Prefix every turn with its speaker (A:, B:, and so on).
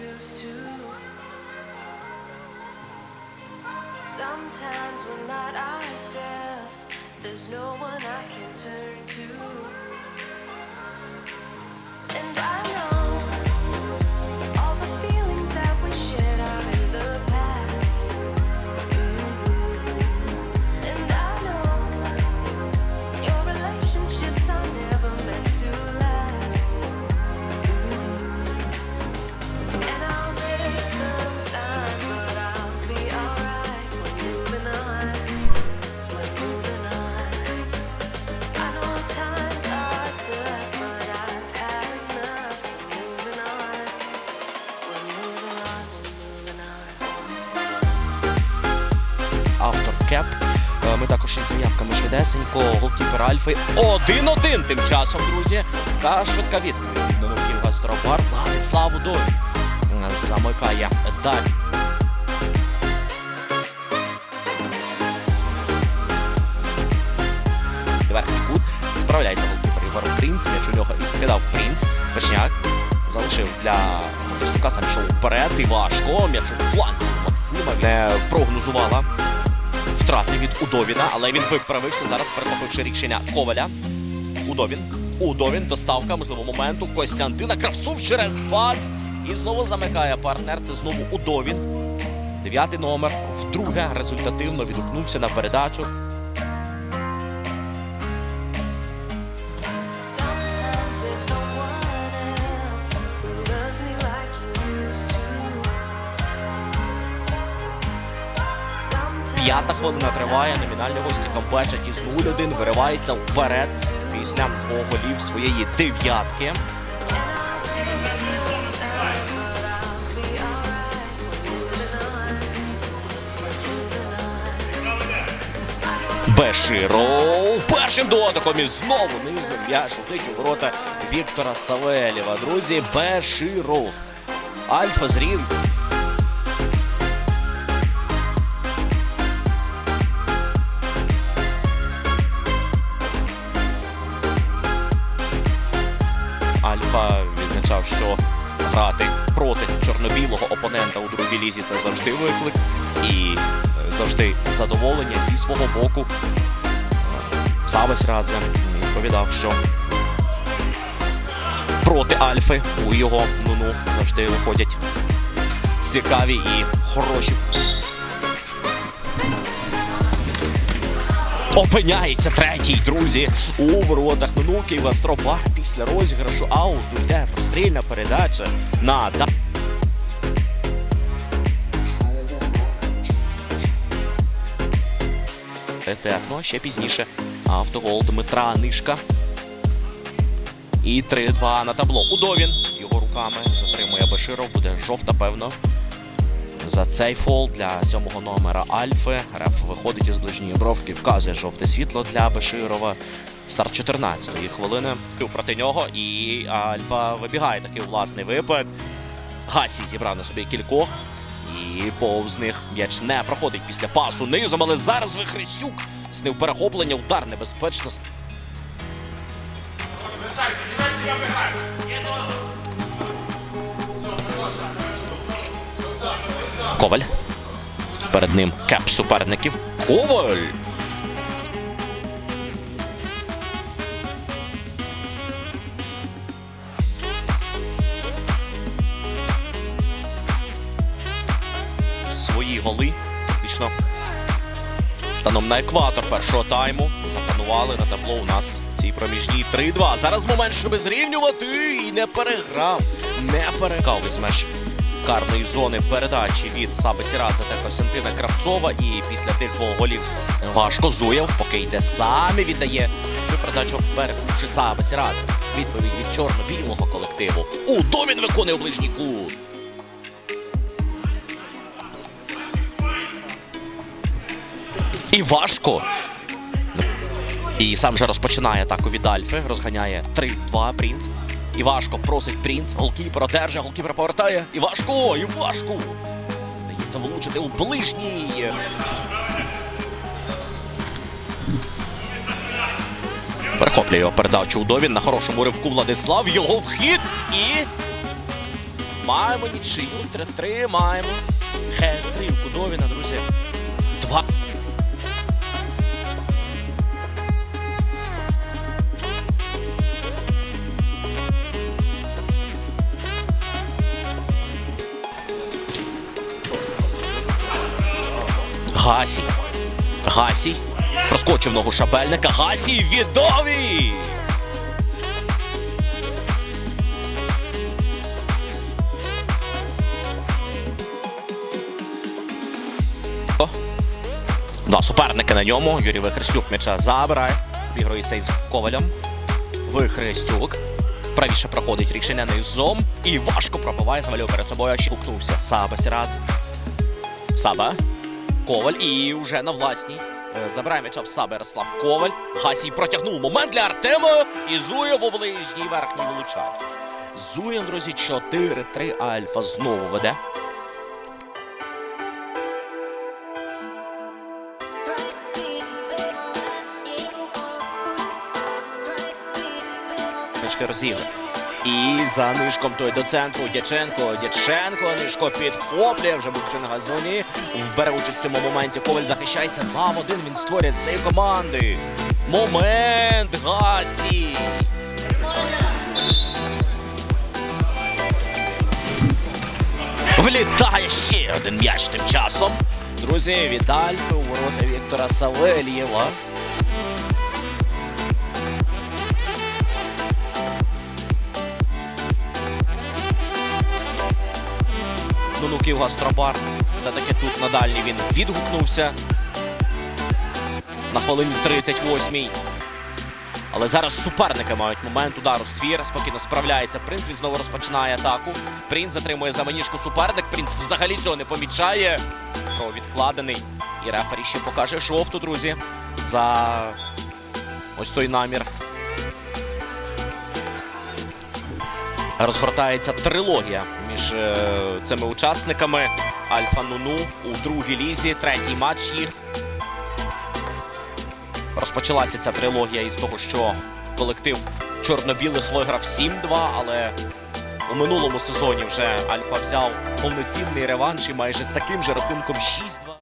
A: used to. Sometimes we're not ourselves. There's no one I can turn to. And I
B: Е, також із заявками швидесенько. Голкіпер Альфи 1-1 тим часом, друзі. Та швидка відповідь. від Новоків Гастробар. Владислав Удой е, замикає далі. Верхній кут. Справляється голкіпер Ігор Принц. М'яч у нього відкидав Принц. Пешняк залишив для Стука сам пішов вперед. І важко. М'яч у фланці Максима не прогнозувала втрати від Удовіна, але він виправився зараз, перехопивши рішення Коваля. Удовін. Удовін, доставка, можливо, моменту. Костянтина Кравцов через пас. І знову замикає партнер. Це знову Удовін. Дев'ятий номер. Вдруге результативно відгукнувся на передачу. П'ята хвилина триває. Номінальні гості камбечать із 0-1 виривається вперед після двох голів своєї дев'ятки. Беширов першим дотиком і знову низом м'яч летить у ворота Віктора Савелєва. Друзі, Беширов. Альфа зрів. Що грати проти чорно-білого опонента у другій лізі це завжди виклик і е, завжди задоволення зі свого боку. Савес Радзе відповідав, що проти Альфи у його ну-ну завжди виходять цікаві і хороші. Опиняється третій, друзі, у воротах Нунуки Вастропар після розіграшу ауту йде прострільна передача на а ще пізніше автогол Дмитра Нишка. І 3-2 на табло. Удовін його руками затримує Баширов. Буде жовта, певно. За цей фол для сьомого номера Альфи. Реф виходить із ближньої бровки, вказує жовте світло для Баширова. Старт 14-ї хвилини. Проти нього і Альфа вибігає такий власний випад. Гасі зібрав на собі кількох. І повз них м'яч не проходить після пасу низом, але зараз Вихрестюк знив перехоплення, удар небезпечно. Коваль. Перед ним кеп суперників. Коваль. Свої голи. Фактично. Станом на екватор першого тайму. Запанували на табло у нас ці проміжні 3-2. Зараз момент, щоб зрівнювати. І не переграв. Не переграв із меж карної зони передачі від Саби Сірадзе та Костянтина Кравцова. І після тих двох голів важко Зуєв, поки йде сам і віддає передачу перекручи Саби Сірадзе. Відповідь від чорно-білого колективу. Удовін виконує у ближній кут. І важко. І сам же розпочинає атаку від Альфи. Розганяє 3-2 Принц. І важко просить Принц. Голкіпер одержує, голкіпер повертає. І важко, і. Дається влучити у ближній. Перехоплює його передачу Удовін на хорошому ривку Владислав. Його вхід і. Маємо нічию. 3-3 маємо. Хет-3 у Кудовіна, друзі. Гасі. Гасі. Проскочив ногу шабельника. Гасі відові. О. Да, суперники на ньому. Юрій Вихрестюк м'яча забирає. Обігрується із Ковалем. Вихрестюк. Правіше проходить рішення низом. І важко пробиває. Замалює перед собою. Ще гукнувся. Саба Сіраз. Саба. Коваль і вже на власній. Е, Забирає м'яча в Саба Ярослав Коваль. Гасій протягнув момент для Артема. І Зуєв у ближній верхній вилучає. Зуєв, друзі, 4-3 Альфа знову веде. Розігли. І за нишком той до центру Дяченко. Дяченко. Нишко підхоплює. Вже будучи на газоні. Бере участь в цьому моменті. Коваль захищається. 2 в 1 він створює цієї команди. Момент Гасі. Влітає ще один м'яч тим часом. Друзі, від у ворота Віктора Савельєва. Нунуків Гастробар. Все-таки тут на дальній він відгукнувся. На хвилині 38-й. Але зараз суперники мають момент удару ствір. Спокійно справляється. Принц він знову розпочинає атаку. Принц затримує за маніжку суперник. Принц взагалі цього не помічає. Про відкладений. І рефері ще покаже жовту, друзі. За ось той намір. Розгортається трилогія між е, цими учасниками. Альфа Нуну у другій лізі. Третій матч їх. Розпочалася ця трилогія із того, що колектив чорно-білих виграв 7-2, але у минулому сезоні вже Альфа взяв повноцінний реванш і майже з таким же рахунком 6-2.